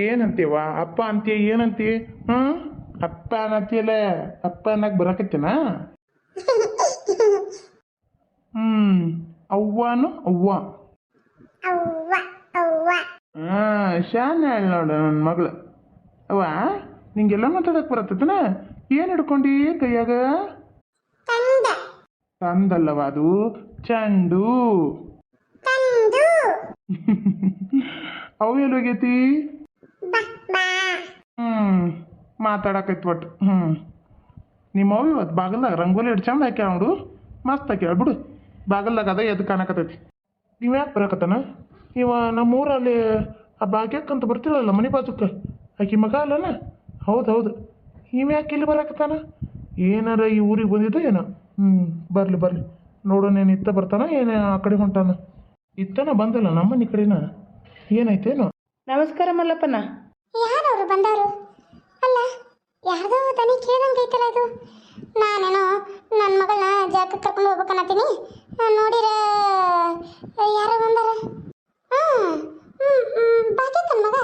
ಏನಂತೀವ? ಅಪ್ಪ ಅಂತೀಯ ಏನಂತಿ ಹ್ಞೂ ಅಪ್ಪ ಅನ್ನತ್ತೀಯಲ್ಲ ಅಪ್ಪ ಅನ್ನಕ್ ಬರಕತ್ತೇನ? ಹ್ಮ್ ಅವ್ವನು ಅವ್ವ. ಹಾ ಶಾನೆ ಹೇಳಿ ನೋಡು ನನ್ನ ಮಗಳು. ಅವ ನಿಂಗೆಲ್ಲ ಮಾತಾಡಕ್ ಬರತ್ತತನ? ಏನು ಹಿಡ್ಕೊಂಡಿ ಕೈಯಾಗ? ತಂದ. ತಂದಲ್ಲವ ಅದು? ಚಂಡು. ಅವು ಎಲ್ಲಿ ಹೋಗೈತಿ ಬಾ ಬಾ ಹ್ಞೂ ಮಾತಾಡಕೈತಿ ಒಟ್ಟು ಹ್ಞೂ ನಿಮ್ಮ ಅವ್ವ ಇವತ್ತು ಬಾಗಲ್ದಾಗ ರಂಗೋಲಿ ಇಟ್ಟು ಚಂದ ಹಾಕ್ಯಾಳ ನೋಡು ಮಸ್ತ್ ಹಾಕ್ಯಾಳ ಬಿಡು. ಬಾಗಲ್ದಾಗ ಅದ ಎದ್ದು ಕಾಣಕತ್ತೈತಿ. ನೀವು ಯಾಕೆ ಬರಕತ್ತಾನ? ಇವ ನಮ್ಮೂರಲ್ಲಿ ಆ ಭಾಗ್ಯಕ್ಕಂತ ಬರ್ತಿರಲ್ಲ ಮನೆ ಬಾಜುಕ್ಕೆ ಆಕಿ ಮಗ ಅಲ್ಲನ? ಹೌದು ಹೌದು. ಇವ ಯಾಕೆ ಇಲ್ಲಿ ಬರಕತ್ತಾನ? ಏನಾರ ಈ ಊರಿಗೆ ಬಂದಿದ್ದ ಏನೋ. ಹ್ಞೂ ಬರಲಿ ಬರಲಿ. ನೋಡೋಣ ಏನು ಇತ್ತ ಬರ್ತಾನ ಏನು ಆ ಕಡೆ ಹೊಂಟಾನ. ಇತ್ತನ ಬಂದಲ್ಲ ನಮ್ಮನೆ ಕಡೆನ? ಏನಾಯ್ತೇನು? ನಮಸ್ಕಾರ ಮಲ್ಲಪ್ಪನ. ಯಾರವರು ಬಂದವರು ಅಲ್ಲ ಯಾರ್ದೋ ದನಿ ಕೇಳ್ದಂಗೆ ಐತಲ್ಲ ಇದು? ನಾನೇನೋ ನನ್ನ ಮಗಳನ್ನ ಜಾಗಕ್ಕೆ ಕರ್ಕೊಂಡು ಹೋಗ್ಬೇಕನ್ನತ್ತೀನಿ ನೋಡಿರ ಯಾರೋ ಬಂದಾರ? ಹಾಂ ಬಾಕೇತನ್ ಮಗ.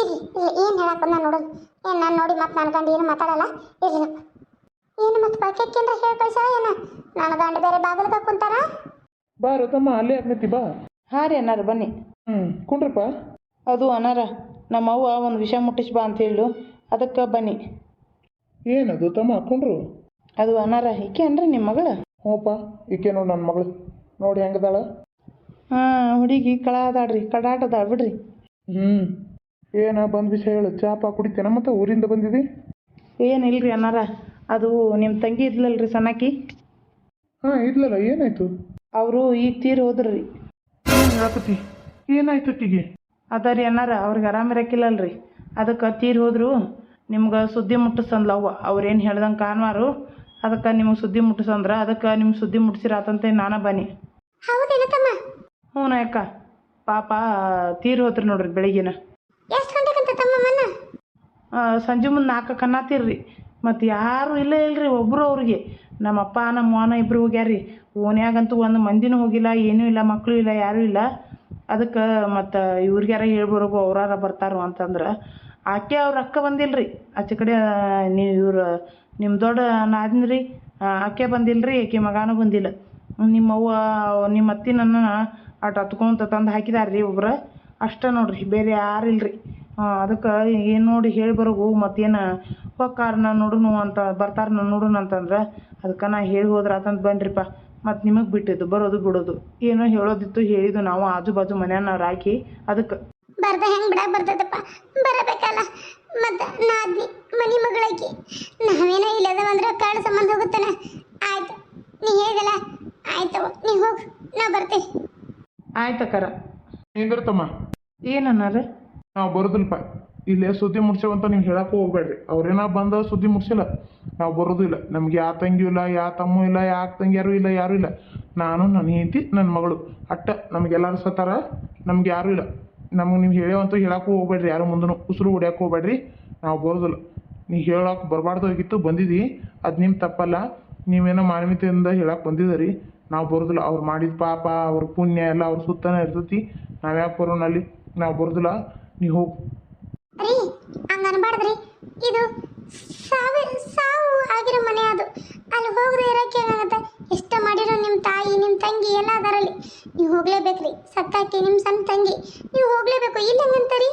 ಇರ್ಲಿ ಇಲ್ಲ ಏನು ಹೇಳಕ್ ಬಂದ ನೋಡೋದು ಏನು ನಾನು ನೋಡಿ ಮತ್ತೆ ನನ್ನ ಗಂಡ ಏನು ಮಾತಾಡಲ್ಲ. ಇರ್ಲಿ ಏನು ಮತ್ತೆ ಬಾಕೇಕೇಂದ್ರ ಹೇಳಿ ಕಳ್ಸಾರ ಏನ? ನನ್ನ ಗಂಡ ಬೇರೆ ಬಾಗಿಲ್ಗೆ ಕುಂತಾರ? ಬಾರೋ ತಮ್ಮ ಅಲ್ಲೇ ಆಗ್ನೈತಿ ಬಾ. ಹಾಂ ರೀ ಅನ್ನಾರ ಬನ್ನಿ. ಹ್ಞೂ ಕುಂಡ್ರಪ್ಪ. ಅದು ಅನ್ನಾರ. ನಮ್ಮ ಅವ್ವ ಒಂದು ವಿಷಯ ಮುಟ್ಟಿಸಿ ಬಾ ಅಂತ ಹೇಳು ಅದಕ್ಕೆ ಬನ್ನಿ. ಏನದು ತಮ್ಮ ಹಾಕೊಂಡ್ರು ಅದು ಅನಾರ. ಈಕೆ ಅನ್ರಿ ನಿಮ್ಮ ಮಗಳು? ಹ್ಞೂಪ್ಪ ಈಕೆ ನೋಡಿ ನನ್ನ ಮಗಳು. ನೋಡಿ ಹೆಂಗದಾಳ? ಹಾಂ ಹುಡುಗಿ ಕಳ ಅದಾಳ್ರಿ ಕಡಾಟ ಅದಾಳ ಬಿಡ್ರಿ. ಹ್ಞೂ ಏನ ಬಂದ ವಿಷಯ ಹೇಳು ಚಾಪ ಕುಡಿತೇನ ಮತ್ತೆ ಊರಿಂದ ಬಂದಿದಿ? ಏನಿಲ್ರಿ ಅನಾರ ಅದು ನಿಮ್ಮ ತಂಗಿ ಇದ್ಲಲ್ರಿ ಸಣ್ಣಕಿ ಹಾಂ ಇದ್ಲಲ್ಲ ಏನಾಯ್ತು? ಅವರು ಈಗ ತೀರ್ ಹೋದ್ರಿ. ಏನಾಯ್ತು ಆಕಿಗೆ ಅದ ರೀ ಅನ್ನಾರ ಅವ್ರಿಗೆ ಆರಾಮ ಇರಕ್ಕಿಲ್ಲಲ್ರಿ ಅದಕ್ಕೆ ತೀರಿ ಹೋದ್ರು ನಿಮ್ಗೆ ಸುದ್ದಿ ಮುಟ್ಟಿಸಂದ್ಲ ಅವ್ವ ಅವ್ರೇನು ಹೇಳ್ದಂಗೆ ಕಾನ್ವಾರು ಅದಕ್ಕೆ ನಿಮ್ಗೆ ಸುದ್ದಿ ಮುಟ್ಟಿಸಂದ್ರ ಅದಕ್ಕೆ ನಿಮ್ಮ ಸುದ್ದಿ ಮುಟ್ಟಿಸಿರಾತಂತೆ ನಾನು ಬನ್ನಿ. ಹೌದೇನ ತಮ್ಮ? ಹ್ಞೂ ಅಕ್ಕ. ಪಾಪ ತೀರಿ ಹೋತ್ರಿ ನೋಡ್ರಿ ಬೆಳಿಗ್ಗೆನ. ಎಷ್ಟು ಗಂಟೆಗಂತ ತಮ್ಮ ಮನ್ನ ಆ, ಸಂಜೆ ಮುಂದೆ ನಾಲ್ಕಕ್ಕೆ ಅನ್ನತ್ತೀರ್ರಿ ಮತ್ತು ಯಾರು ಇಲ್ಲ ಇಲ್ರಿ ಒಬ್ಬರು ಅವ್ರಿಗೆ. ನಮ್ಮ ಅಪ್ಪ ನಮ್ಮ ಮಾವನ ಇಬ್ಬರು ಹೋಗ್ಯಾರ್ರಿ. ಓನ್ಯಾಗಂತೂ ಒಂದು ಮಂದಿನೂ ಹೋಗಿಲ್ಲ ಏನೂ ಇಲ್ಲ ಮಕ್ಕಳು ಇಲ್ಲ ಯಾರೂ ಇಲ್ಲ. ಅದಕ್ಕೆ ಮತ್ತು ಇವ್ರಿಗ್ಯಾರ ಹೇಳ್ಬರೋಗು ಅವ್ರಾರ ಬರ್ತಾರೋ ಅಂತಂದ್ರೆ, ಆಕೆ ಅವ್ರ ಅಕ್ಕ ರೀ ಆಚೆ ಕಡೆ ನೀವು ಇವ್ರು ನಿಮ್ಮ ದೊಡ್ಡ ನಾದಿನ್ರಿ ಆಕೆ ಬಂದಿಲ್ಲ ರೀ ಆಕೆ ಮಗನೂ ಬಂದಿಲ್ಲ. ನಿಮ್ಮ ಅವ್ವ, ನಿಮ್ಮ ಅತ್ತೆ ನನ್ನ ಅಟ್ ಹತ್ಕೊಂತ ತಂದು ಹಾಕಿದಾರ್ರಿ ಒಬ್ರು ಅಷ್ಟೇ ನೋಡಿರಿ, ಬೇರೆ ಯಾರು ರೀ ಅದಕ್ಕೆ ಏನು ನೋಡಿ ಹೇಳಿ ಬರೋಗು ಮತ್ತೇನು ನಾನು ನೋಡುನು ಅಂತ ಬರ್ತಾರ ನೋಡುನು ಅಂತಂದ್ರೆ ಅದಕ್ಕೆ ನಾ ಹೇಳಿ ಹೋದ್ರೆ ಆತಂತ ಬನ್ರಿಪ್ಪ ಮತ್ತು ನಿಮಗೆ ಬಿಟ್ಟಿದ್ದು ಬರೋದು ಬಿಡೋದು. ಏನೋ ಹೇಳೋದಿತ್ತು ಹೇಳಿದ್ದು ನಾವು ಆಜು ಬಾಜು ಮನೆಯನ್ನ ಹಾಕಿ ಅದಕ್ಕೆ ಬರ್ದ ಹೆಂಗ್ ಬಿಡಕ್ ಬರ್ತದಪ್ಪ? ಬರಬೇಕಲ್ಲ. ಮತ್ತ ನಾದ್ನಿ ಮನಿ ಮಗಳಾಕಿ. ನಾವೇನ ಇಲ್ಲದ ಅಂದ್ರೆ ಕಾಡು ಸಂಬಂಧ ಹೋಗುತ್ತಾನೆ? ಆಯ್ತು ನೀ ಹೇಳಿದಲ್ಲ? ಆಯ್ತವ ನೀ ಹೋಗ್ ನಾ ಬರ್ತೀವಿ ಆಯ್ತಕ್ಕರ ನಿಂದ್ರ ತಮ್ಮ? ಏನನ್ನಾರ? ನಾವು ಬರೋದಿಲ್ಪ. ಇಲ್ಲೇ ಸುದ್ದಿ ಮುಡ್ಸೇವಂತ ನೀವು ಹೇಳಕ್ಕೆ ಹೋಗ್ಬೇಡ್ರಿ. ಅವ್ರೇನ ಬಂದ ಸುದ್ದಿ ಮುಡ್ಸಿಲ್ಲ. ನಾವು ಬರೋದು ಇಲ್ಲ. ನಮ್ಗೆ ಯಾವ ತಂಗಿಯೂ ಇಲ್ಲ ಯಾವ ತಮ್ಮೂ ಇಲ್ಲ ಯಾವ ತಂಗಿಯಾರು ಇಲ್ಲ, ಯಾರೂ ಇಲ್ಲ. ನಾನು ನನ್ನ ಹೆಂಡತಿ ನನ್ನ ಮಗಳು. ಅಟ್ಟ ನಮಗೆಲ್ಲರೂ ಸತ್ತಾರ, ನಮ್ಗೆ ಯಾರೂ ಇಲ್ಲ. ನಮಗೆ ನೀವು ಹೇಳೋವಂತೂ ಹೇಳಕ್ಕೂ ಹೋಗ್ಬೇಡ್ರಿ. ಯಾರು ಮುಂದೂ ಉಸಿರು ಹೊಡ್ಯಕ್ಕೆ ಹೋಗ್ಬೇಡ್ರಿ. ನಾವು ಬರೋದಿಲ್ಲ. ನೀವು ಹೇಳೋಕೆ ಬರಬಾರ್ದು ಹೋಗಿತ್ತು ಬಂದಿದ್ದಿ. ಅದು ನಿಮ್ಮ ತಪ್ಪಲ್ಲ. ನೀವೇನೋ ಮಾನವೀಯತೆಯಿಂದ ಹೇಳಕ್ಕೆ ಬಂದಿದ್ದೀರಿ. ನಾವು ಬರೋದಿಲ್ಲ. ಅವ್ರು ಮಾಡಿದ ಪಾಪ, ಅವ್ರ ಪುಣ್ಯ ಎಲ್ಲ ಅವ್ರ ಸುತ್ತನೇ ಇರ್ತೈತಿ. ನಾವು ಯಾಕೆ ಬರೋಣ ಅಲ್ಲಿ? ನಾವು ಬರೋದಿಲ್ಲ. ನೀವು ಹೋಗಿ. ಇದು ಸಾವು ಸಾವು ಆಗಿರೋ ಮನೆ ಅದು. ಅಲ್ಲಿ ಹೋಗದೆ ಇರೋಕೆ ಏನಾಗತ್ತೆ? ಇಷ್ಟ ಮಾಡಿರೋ ನಿಮ್ಮ ತಾಯಿ ನಿಮ್ಮ ತಂಗಿ ಎಲ್ಲ ಅದರಲ್ಲಿ. ನೀವು ಹೋಗ್ಲೇಬೇಕ್ರಿ. ಸತ್ತಾಕಿ ನಿಮ್ಮ ಸಣ್ಣ ತಂಗಿ. ನೀವು ಹೋಗ್ಲೇಬೇಕು. ಇಲ್ಲ ಹಂಗಂತಾರಿ?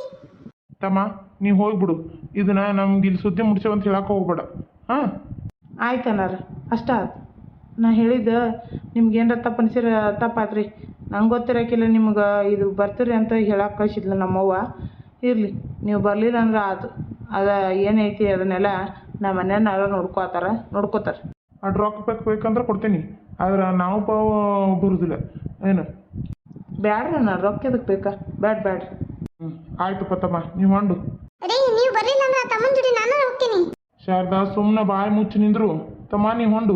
ತಮ್ಮ ನೀವು ಹೋಗ್ಬಿಡು. ಇದನ್ನ ನಮ್ಗೆ ಇಲ್ಲಿ ಸುದ್ದಿ ಮುಡ್ಸೇವಂತ ಹೇಳಕ್ಕೆ ಹೋಗ್ಬೇಡ. ಹಾಂ? ಆಯ್ತು ಅನ್ನಾರ ಅಷ್ಟ ಆತು ನಾ ಹೇಳಿದ್ದು ನಿಮ್ಗೆ ಏನಾರ ತಪ್ಪು ಅನಿಸಿರ ತಪ್ಪಾತು ರೀ ನಂಗೆ ಗೊತ್ತಿರೋಕ್ಕಿಲ್ಲ ನಿಮ್ಗೆ ಇದು ಬರ್ತೀರಿ ಅಂತ ಹೇಳಕ್ಕೆ ಕಳಿಸಿದ್ಲು ನಮ್ಮವ್ವ. ಇರಲಿ ನೀವು ಬರಲಿಲ್ಲ ಅಂದ್ರೆ ಆತು. ಅದ ಏನೈತಿ ಅದನ್ನೆಲ್ಲ ನಮ್ಮ ಮನೆಯವ್ರು ನೋಡ್ಕೋತಾರ ನೋಡ್ಕೋತಾರೆ. ಅಡ್ ರೊಕ್ಕ ಬೇಕು ಬೇಕಂದ್ರೆ ಕೊಡ್ತೀನಿ. ಆದ್ರೆ ನಾವು ಪಾವು ಬರುದಿಲ್ಲ. ಏನು? ಬ್ಯಾಡ್ರಿ ಅಣ್ಣ ರೊಕ್ಕ ಎದಕ್ಕೆ ಬೇಕಾ? ಬ್ಯಾಡ್ ಬ್ಯಾಡ್ರಿ. ಹ್ಞೂ ಪತ್ತಮ್ಮ ತಮ್ಮ ನೀವು ಹೊಂಡು. ರೀ ನೀವು ಬರ್ರಿ ಅಂದ್ರೆ ತಮ್ಮನ ಜೋಡಿ ನಾನು ಹೋಗ್ತೀನಿ. ಶಾರದಾ ಸುಮ್ಮನೆ ಬಾಯಿ ಮುಚ್ಚಿ ನಿಂದ್ರು. ತಮ್ಮ ನೀವು ಹೊಂಡು.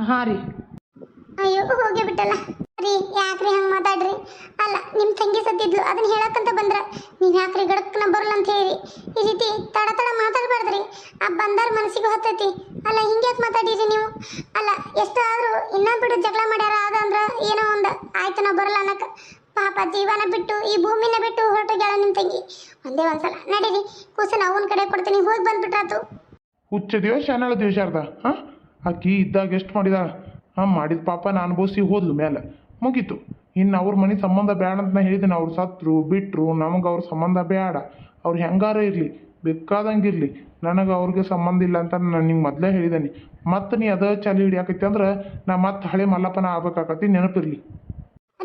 ಹಾಂ ರೀ. ಅಯ್ಯೋ ಹೋಗಿ ಬಿಟ್ಟಲ್ಲ ರೀ, ಯಾಕ್ರಿ ಹಂಗೆ ಮಾತಾಡ್ರಿ? ಅಲ್ಲ ನಿಮ್ಮ ತಂಗಿ ಸತ್ತಿದ್ಲು ಅದನ್ನ ಹೇಳಕ್ಕಂತ ಬಂದ್ರ. ನೀವು ಯಾಕ್ರಿ ಗಡಕ್ನ ಬರಲ್ಲ ಅಂತ ಹೇಳಿ. ಈ ರೀತಿ ತಡ ತಡ ಮಾತಾಡ್ಬಾರ್ದ್ರಿ. ಆ ಬಂದಾರ ಮನಸ್ಸಿಗೆ ಹೊತ್ತೈತಿ. ಅಲ್ಲ, ಹಿಂಗ್ಯಾಕೆ ಮಾತಾಡಿರಿ ನೀವು? ಅಲ್ಲ, ಎಷ್ಟು ಆದ್ರೂ ಬಿಡು ಜಗಳ ಮಾಡ್ಯಾರ ಅದ ಅಂದ್ರ ಏನೋ ಒಂದು ಆಯ್ತು ನಾ ಬರಲ್ಲ ಅನ್ನಕ. ಪಾಪ ಜೀವನ ಬಿಟ್ಟು, ಈ ಭೂಮಿನ ಬಿಟ್ಟು ಹೊರಟೋಗ್ಯಾಳ ನಿಮ್ಮ ತಂಗಿ. ಒಂದೇ ಒಂದ್ಸಲ, ನಡೀರಿ. ಕೂಸನ ಅವನ ಕಡೆ ಕೊಡ್ತೀನಿ, ಹೋಗಿ ಬಂದ್ಬಿಟ್ರಾತು. ಹುಚ್ಚದಿಯೋ ದಿವಸ ಅರ್ಧ. ಹಾಂ? ಇದ್ದಾಗ ಎಷ್ಟು ಮಾಡಿದಾಳ ಹಾಂ ಮಾಡಿದ ಪಾಪ ನಾನು ಅನುಭವಿಸಿ ಹೋದ್ಲು ಮೇಲೆ ಮುಗೀತು. ಇನ್ನು ಅವ್ರ ಮನೆ ಸಂಬಂಧ ಬೇಡ ಅಂತ ನಾ ಹೇಳಿದ್ದೀನಿ ಅವ್ರು ಸತ್ರು ಬಿಟ್ಟರು ನಮಗೆ ಅವ್ರ ಸಂಬಂಧ ಬೇಡ ಅವ್ರು ಹೆಂಗಾರ ಇರಲಿ ಬೇಕಾದಂಗೆ ಇರಲಿ. ನನಗೆ ಅವ್ರಿಗೆ ಸಂಬಂಧ ಇಲ್ಲ ಅಂತ ನಾನು ನಿಂಗೆ ಮೊದಲೇ ಹೇಳಿದ್ದೀನಿ ಮತ್ತೆ ನೀ ಅದ ಚಾಲಿ ಹಿಡಿಯಾಕೈತಿ ಅಂದ್ರೆ ನಾ ಮತ್ತೆ ಹಳೆ ಮಲ್ಲಪ್ಪನ ಆಗ್ಬೇಕಾಕತಿ ನೆನಪಿರಲಿ.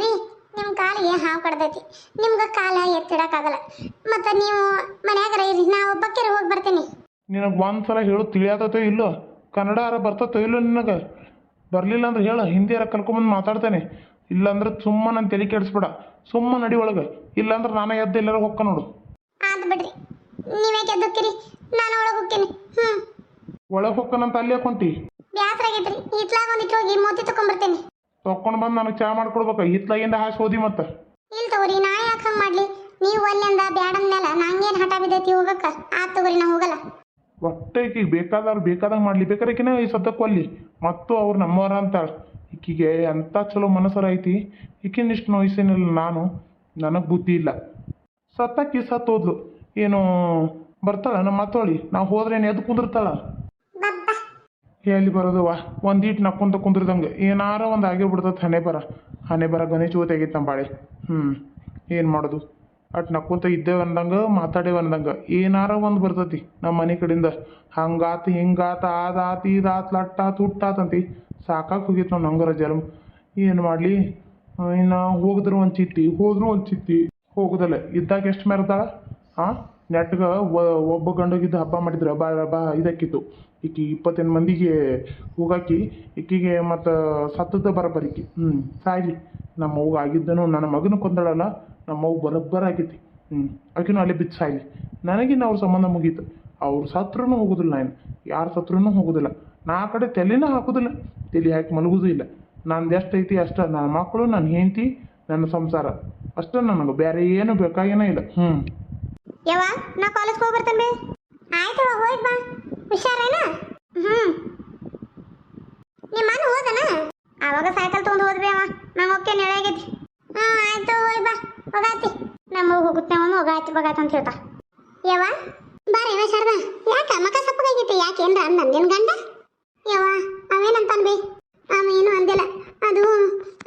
ರೀ ನಿಮ್ಮ ಕಾಲಿಗೆ ಹಾವು ಕಡ್ದೈತಿ? ನಿಮ್ಗೆ ಕಾಲ ಎತ್ತಿಡಕ್ಕಾಗಲ್ಲ ಮತ್ತು ನೀವು ಮನ್ಯಾಗರ ಇರಿ ನಾ ಒಬ್ಬಕ್ಕೆ ಹೋಗಿ ಬರ್ತೀನಿ. ನಿನಗೆ ಒಂದು ಸಲ ಹೇಳು ತಿಳಿಯಾತತೋ ಇಲ್ಲೋ? ಕನ್ನಡ ಅರ ಬರ್ತತೋ ಇಲ್ಲೋ ನಿನಗೆ? ಬರಲಿಲ್ಲ ಅಂದ್ರೆ ಹೇಳು ಹಿಂದಿಯಾರ ಕರ್ಕೊಂಬಂದು ಮಾತಾಡ್ತೇನೆ. ಇಲ್ಲಾಂದ್ರೆ ಸುಮ್ಮನೆ ನನ್ನ ತಲೆ ಕೆಡಿಸ್ಬೇಡ. ಸುಮ್ಮನೆ ನಡಿ ಒಳಗೆ. ಇಲ್ಲಾಂದ್ರೆ ನಾನೇ ಎದ್ದು ಎಲ್ಲರೂ ಹೊಕ್ಕ ನೋಡು. ಆದ್ ಬಿಡ್ರಿ. ನೀವೇಕೆ ಎದ್ದಕ್ಕಿರಿ ನಾನು ಒಳಗೆ ಹೋಗ್ತೀನಿ. ಹ್ಞೂ ಒಳಗೆ ಹೊಕ್ಕನಂತ ಅಲ್ಲಿ ಕುಂತಿ ಬ್ಯಾಸರ ಆಗೈತ್ರಿ. ಇತ್ಲಾಗ ಒಂದಿಟ್ಟು ಹೋಗಿ ಮೋತಿ ತಗೊಂಬರ್ತೀನಿ ತೊಕೊಂಡು ಬಂದು ನನಗೆ ಚಾ ಮಾಡ್ಕೊಡ್ಬೇಕು. ಹಿತ್ಲಾಗಿಂದ ಹಾಸ್ ಓದಿ ಮತ್ತೆ. ಇಲ್ಲ ತಗೋರಿ ನಾ ಯಾಕೆ ಹಂಗೆ ಮಾಡಲಿ? ನೀವು ಅಲ್ಲಿಂದ ಬ್ಯಾಡಂದ್ಮೇಲೆ ನಂಗೇನು ಹಠ ಬಿದ್ದೈತಿ ಹೋಗಕ್ಕ? ಆತ್ ತಗೋರಿ ನಾ ಹೋಗಲ್ಲ. ಒಟ್ಟೆ ಈಕಿಗೆ ಬೇಕಾದವ್ರು ಬೇಕಾದಂಗೆ ಮಾಡಲಿ. ಬೇಕಾದ್ರೆ ಈಕಿನ ಈ ಸದ್ಯ ಒಲ್ಲಿ ಮತ್ತು ಅವ್ರು ನಮ್ಮವರ ಅಂತಾಳೆ ಈಕಿಗೆ ಎಂಥ ಚಲೋ ಮನಸ್ಸರ ಐತಿ. ಈಕಿನ ಇಷ್ಟು ನೋಯಿಸಿನಿಲ್ಲ ನಾನು. ನನಗೆ ಬುದ್ಧಿ ಇಲ್ಲ. ಸತ್ತಕ್ಕಿ ಸತ್ತು ಹೋದ್ಲು ಏನು ಬರ್ತಾಳ ನಮ್ಮ ಮಾತೋಳಿ ನಾವು ಹೋದ್ರೆ ಏನು ಎದ್ದು ಕುಂದಿರ್ತಾಳ ಎಲ್ಲಿ ಬರೋದು ವಾ. ಒಂದು ನಾ ನಕ್ಕೊಂತ ಕುಂದಿರ್ದಂಗೆ. ಏನಾರ ಒಂದು ಆಗೇ ಬಿಡ್ತದೆ ಹಣೆ ಬರ ಹಣೆ ಬರ ಗಣೇಶ ಜೊತೆ ಆಗೈತೆ ನಮ್ಮ ಬಾಳೆ ಹ್ಞೂ ಏನು ಮಾಡೋದು? ಅಟ್ ನಕ್ಕೊಂತ ಇದ್ದೇವೆ ಅಂದಂಗೆ, ಮಾತಾಡೇವೆ ಅಂದಂಗೆ, ಏನಾರ ಒಂದು ಬರ್ತೈತಿ ನಮ್ಮ ಮನೆ ಕಡೆಯಿಂದ ಹಂಗಾತು, ಹಿಂಗಾತ ಅದಾತು ಇದಾತು ಲಟ್ಟಾತು ಹುಟ್ಟಾತಂತಿ ಸಾಕಾಗಿ ಹೋಗಿತ್ತು ನಾವು ನಂಗರ ಜನ್ಮ ಏನು ಮಾಡಲಿ? ಇನ್ನು ಹೋಗಿದ್ರು ಒಂದು ಚಿತ್ತಿ ಹೋದ್ರು ಒಂದು ಚಿತ್ತಿ ಹೋಗುದಲ್ಲ. ಇದ್ದಾಗ ಎಷ್ಟು ಮೆರೆದಾಳ ಹಾಂ ನೆಟ್ಗೆ ಒಬ್ಬ ಗಂಡಗಿದ್ದು ಹಬ್ಬ ಮಾಡಿದ್ರೆ, ಬಾ ಬಾ ಇದಕ್ಕಿತ್ತು ಈಕಿ ಇಪ್ಪತ್ತೆಂಟು ಮಂದಿಗೆ ಹೋಗಾಕಿ, ಈಕಿಗೆ ಮತ್ತು ಸತ್ತದ ಬರಬರಿಕಿ. ಹ್ಞೂ ಸಾಯ್ಲಿ. ನಮ್ಮ ಅವ್ಗ ಆಗಿದ್ದನು, ನನ್ನ ಮಗನ ಕೊಂದಳಲ್ಲ. ನಮ್ಮ ಅವ್ವ ಬರೋಬ್ಬರ ಆಗೈತಿ ಹ್ಞೂ ಆಕಿನೂ ಅಲ್ಲೇ ಬಿದ್ದು ಸಾಯ್ಲಿ ನನಗಿನ್ನ ಅವ್ರ ಸಂಬಂಧ ಮುಗೀತು. ಅವ್ರು ಸತ್ರೂ ಹೋಗೋದಿಲ್ಲ ನಾನು. ಯಾರು ಸತ್ರೂ ಹೋಗೋದಿಲ್ಲ. ನಾ ಆ ಕಡೆ ತಲೆನ ಹಾಕೋದಿಲ್ಲ. ತಲೆ ಹಾಕಿ ಮಲಗೋದು ಇಲ್ಲ. ನಂದು ಎಷ್ಟು ಐತಿ ಅಷ್ಟ ನನ್ನ ಮಕ್ಕಳು ನನ್ನ ಹೆಂಡತಿ, ನನ್ನ ಸಂಸಾರ. ಅಷ್ಟೇ ನನಗೆ. ಬೇರೆ ಏನು ಬೇಕಾಗೇನೇ ಇಲ್ಲ. ಹ್ಞೂ ಯವ್ವ, ನಾ ಕಾಲೇಜ್ ಹೋಗಿ ಆಯ್ತು ಹೋಗಿ ಬಾ. ಹುಷಾರೇನ? ಹ್ಞೂ ನಿಮ್ಮ ಮನೆ ಹೋದನ? ಅವಾಗ ಸೈಕಲ್ ತೊಗೊಂಡು ಅವ ನಂಗೆ ಓಕೆ ನೆಳಾಗೈತಿ ಹ್ಞೂ ಆಯ್ತು ಹೋಗಿ ಬಾ ಹೋಗಾತಿ ನಮ್ಮ ಹೋಗುತ್ತೆ ಹೋಗಾಯ್ತು ಅಂತ ಹೇಳ್ತಾ. ಯವ್ವ, ಬಾರಿ ಯವ ಶಾರದಾ. ಯಾಕ ಮಕ ಸಪ್ಪಗಾಗೈತಿ ಯಾಕೆ ಏನ್ರ ಅಂದ ನಿನ್ ಗಂಡ? ಯವ್ವ ಅವೇನಂತಾನ ಬೇ ಅವ ಏನು ಅಂದಿಲ್ಲ. ಅದು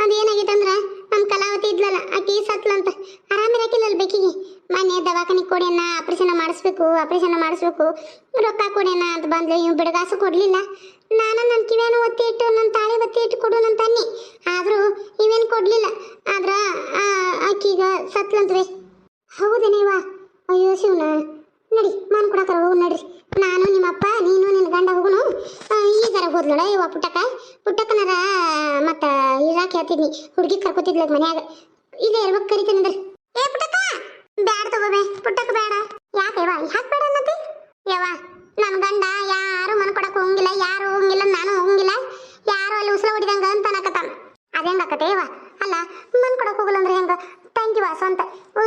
ಅದು ಏನಾಗೈತಂದ್ರ ನಮ್ಮ ಕಲಾವತಿ ಇದ್ಲಲ್ಲ ಆಕಿ ಸತ್ಲಂತ ಆರಾಮಿರಕಿಲ್ಲಲ್ಲ ಬೇಕಿಗೆ? ಮನೆ ದವಾಖಾನಿಗೆ ಕೊಡಿಯನ್ನ ಆಪರೇಷನ್ ಮಾಡಿಸ್ಬೇಕು ಆಪರೇಷನ್ ಮಾಡಿಸ್ಬೇಕು. ರೊಕ್ಕ ಕೊಡಿಯನ್ನ ಅಂತ ಬಂದ್ಲು. ಇವ್ ಬಿಡಗಾಸು ಕೊಡ್ಲಿಲ್ಲ. ನಾನು ನನ್ನ ಕಿವಿಯನ್ನು ಒತ್ತಿ ಇಟ್ಟು ನನ್ನ ತಾಳಿ ಒತ್ತಿ ಇಟ್ಟು ಕೊಡು ನನ್ನ ತನ್ನಿ ಆದರೂ ಇವೇನು ಕೊಡ್ಲಿಲ್ಲ. ಆದ್ರ ಆಕೀಗ ಸತ್ಲಂತ್ರಿ ಹೌದೇನೇವ ಅಯ್ಯೋ ಶಿವನ ನಡಿ ಮಾನ್ ಕೊಡಕರ ಹೋಗು ನಡ್ರಿ ನಾನು ನಿಮ್ಮಪ್ಪ ನೀನು ನಿನ್ನ ಗಂಡ ಹೋಗುನು ಆ, ಈಗಾರ ಹೋದ್ಲಳ ಇವ ಪುಟ್ಟಕ್ಕ ಪುಟ್ಟಕ್ಕನರ ಮತ್ತ ಹುಡುಗಿ ಕರ್ಕೊತಿದ್ಲ ಮನ್ಯಾಗ. ಇಲ್ಲೇ ಇರ್ಬೇಕು ಕರಿತೀನಿ ಅಂದ್ರೆ ಏ ಪುಟ್ಟಕ್ಕ! ಬ್ಯಾಡ ತಗೋಬೆ ಪುಟ್ಟಕ್ಕ ಬೇಡ ಯಾಕೆ ಯವ್ವ? ಬೇಡ ಅನ್ನತಿ ಯವ್ವ ನನ್ನ ಗಂಡ ಯಾರು ಮನ ಕೊಡಕ್ ಹೋಗಂಗಿಲ್ಲ, ಯಾರು ಹೋಗಂಗಿಲ್ಲ, ನಾನು ಹೋಗಂಗಿಲ್ಲ. ಯಾರು ಅಲ್ಲಿ ಉಸ್ರ ಹೊಡಿದಂಗ ಅಂತ ಅನ್ನಕತ್ತಾನ. ಅದೇನ್ ಹೆಂಗಾಕತ್ತೆ ಯವ್ವ? ಅಲ್ಲ, ಮನ್ ಹೋಗಲ್ಲ ಅಂದ್ರೆ ಹೆಂಗ? ತಂಗಿ ವಾಸ ಅಂತ.